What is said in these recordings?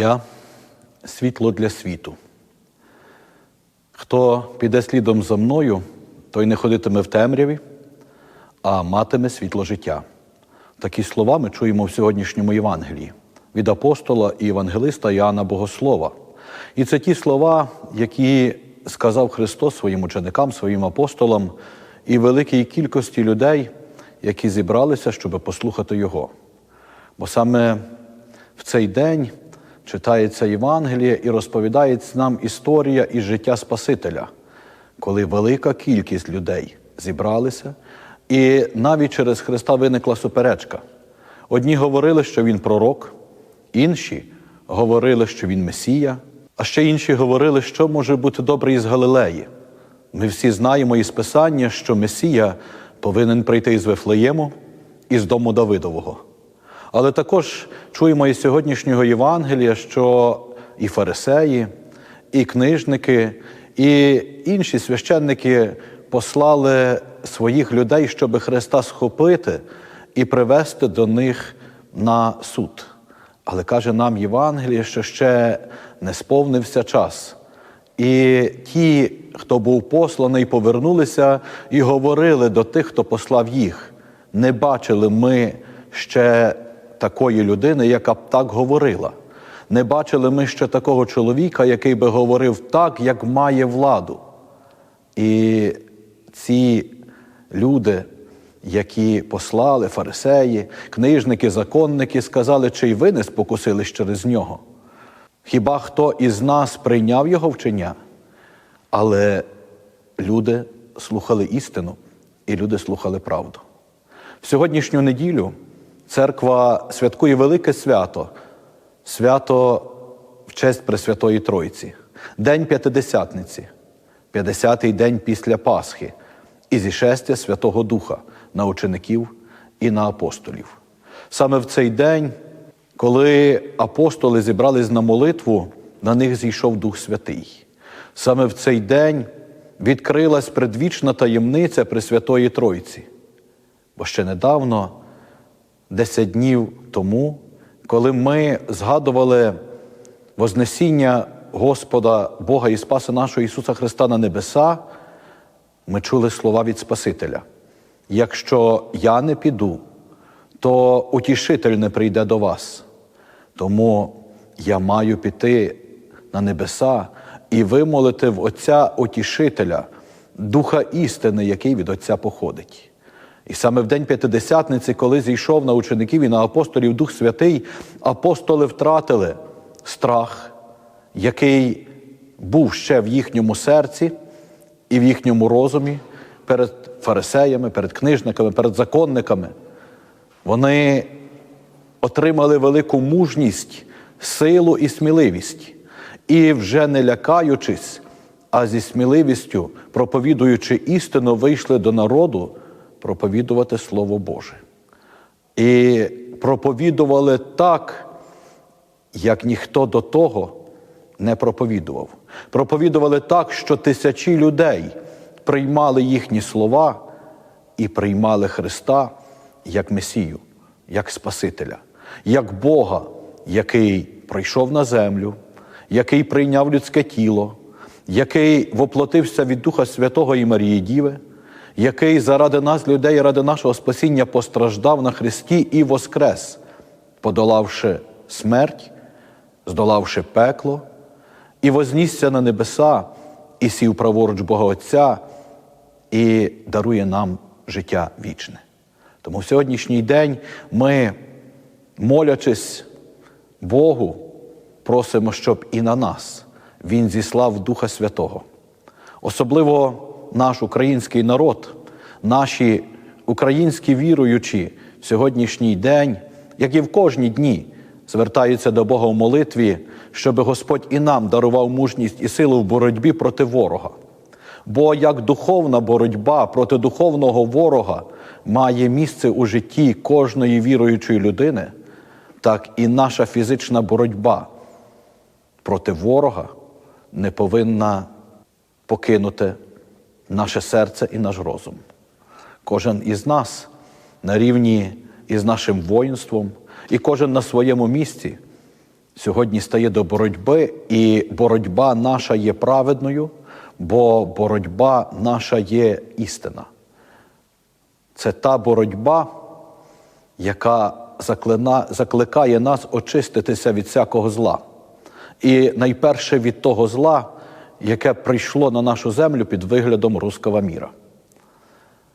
Я світло для світу. Хто піде слідом за мною, той не ходитиме в темряві, а матиме світло життя. Такі слова ми чуємо в сьогоднішньому Євангелії від апостола і євангелиста Іоанна Богослова. І це ті слова, які сказав Христос своїм ученикам, своїм апостолам і великій кількості людей, які зібралися, щоб послухати Його. Бо саме в цей день читається Євангеліє і розповідається нам історія із життя Спасителя, коли велика кількість людей зібралися, і навіть через Христа виникла суперечка. Одні говорили, що Він пророк, інші говорили, що Він Месія, а ще інші говорили, що може бути добре із Галилеї. Ми всі знаємо із Писання, що Месія повинен прийти із Вифлеєму, із дому Давидового. Але також чуємо із сьогоднішнього Євангелія, що і фарисеї, і книжники, і інші священники послали своїх людей, щоб Христа схопити і привести до них на суд. Але каже нам Євангеліє, що ще не сповнився час. І ті, хто був посланий, повернулися і говорили до тих, хто послав їх. Не бачили ми ще такої людини, яка б так говорила. Не бачили ми ще такого чоловіка, який би говорив так, як має владу. І ці люди, які послали, фарисеї, книжники, законники, сказали, чи й ви не спокусились через нього. Хіба хто із нас прийняв його вчення? Але люди слухали істину, і люди слухали правду. В сьогоднішню неділю церква святкує велике свято, свято в честь Пресвятої Тройці, День П'ятидесятниці, 50-й день після Пасхи і зішестя Святого Духа на учеників і на апостолів. Саме в цей день, коли апостоли зібрались на молитву, на них зійшов Дух Святий. Саме в цей день відкрилась предвічна таємниця Пресвятої Тройці. Бо ще недавно, 10 днів тому, коли ми згадували Вознесіння Господа Бога і Спаса нашого Ісуса Христа на небеса, ми чули слова від Спасителя. Якщо я не піду, то утішитель не прийде до вас. Тому я маю піти на небеса і вимолити в Отця Утішителя, Духа істини, який від Отця походить. І саме в день П'ятидесятниці, коли зійшов на учеників і на апостолів Дух Святий, апостоли втратили страх, який був ще в їхньому серці і в їхньому розумі перед фарисеями, перед книжниками, перед законниками. Вони отримали велику мужність, силу і сміливість. І вже не лякаючись, а зі сміливістю, проповідуючи істину, вийшли до народу проповідувати Слово Боже. І проповідували так, як ніхто до того не проповідував. Проповідували так, що тисячі людей приймали їхні слова і приймали Христа як Месію, як Спасителя, як Бога, який прийшов на землю, який прийняв людське тіло, який воплотився від Духа Святого і Марії Діви, який заради нас, людей, ради нашого спасіння постраждав на Христі і воскрес, подолавши смерть, здолавши пекло, і вознісся на небеса, і сів праворуч Бога Отця, і дарує нам життя вічне. Тому в сьогоднішній день ми, молячись Богу, просимо, щоб і на нас Він зіслав Духа Святого. Особливо наш український народ, наші українські віруючі в сьогоднішній день, як і в кожні дні, звертаються до Бога в молитві, щоб Господь і нам дарував мужність і силу в боротьбі проти ворога. Бо як духовна боротьба проти духовного ворога має місце у житті кожної віруючої людини, так і наша фізична боротьба проти ворога не повинна покинути наше серце і наш розум. Кожен із нас на рівні із нашим воїнством, і кожен на своєму місці сьогодні стає до боротьби, і боротьба наша є праведною, бо боротьба наша є істина. Це та боротьба, яка заклина, закликає нас очиститися від всякого зла. І найперше від того зла, яке прийшло на нашу землю під виглядом руского міра.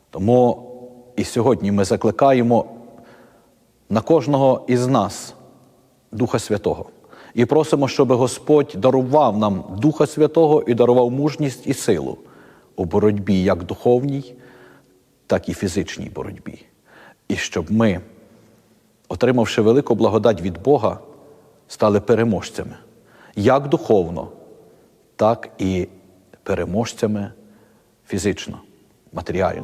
Тому і сьогодні ми закликаємо на кожного із нас Духа Святого. І просимо, щоб Господь дарував нам Духа Святого і дарував мужність і силу у боротьбі як духовній, так і фізичній боротьбі. І щоб ми, отримавши велику благодать від Бога, стали переможцями як духовно, так і переможцями фізично, матеріально.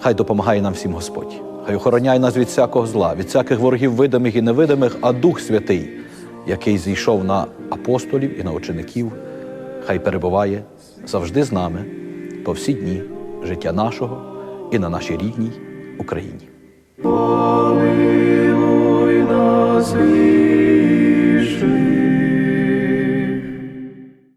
Хай допомагає нам всім Господь. Хай охороняє нас від всякого зла, від всяких ворогів видимих і невидимих, а Дух Святий, який зійшов на апостолів і на учеників, хай перебуває завжди з нами по всі дні життя нашого і на нашій рідній Україні. Помилуй нас, віши.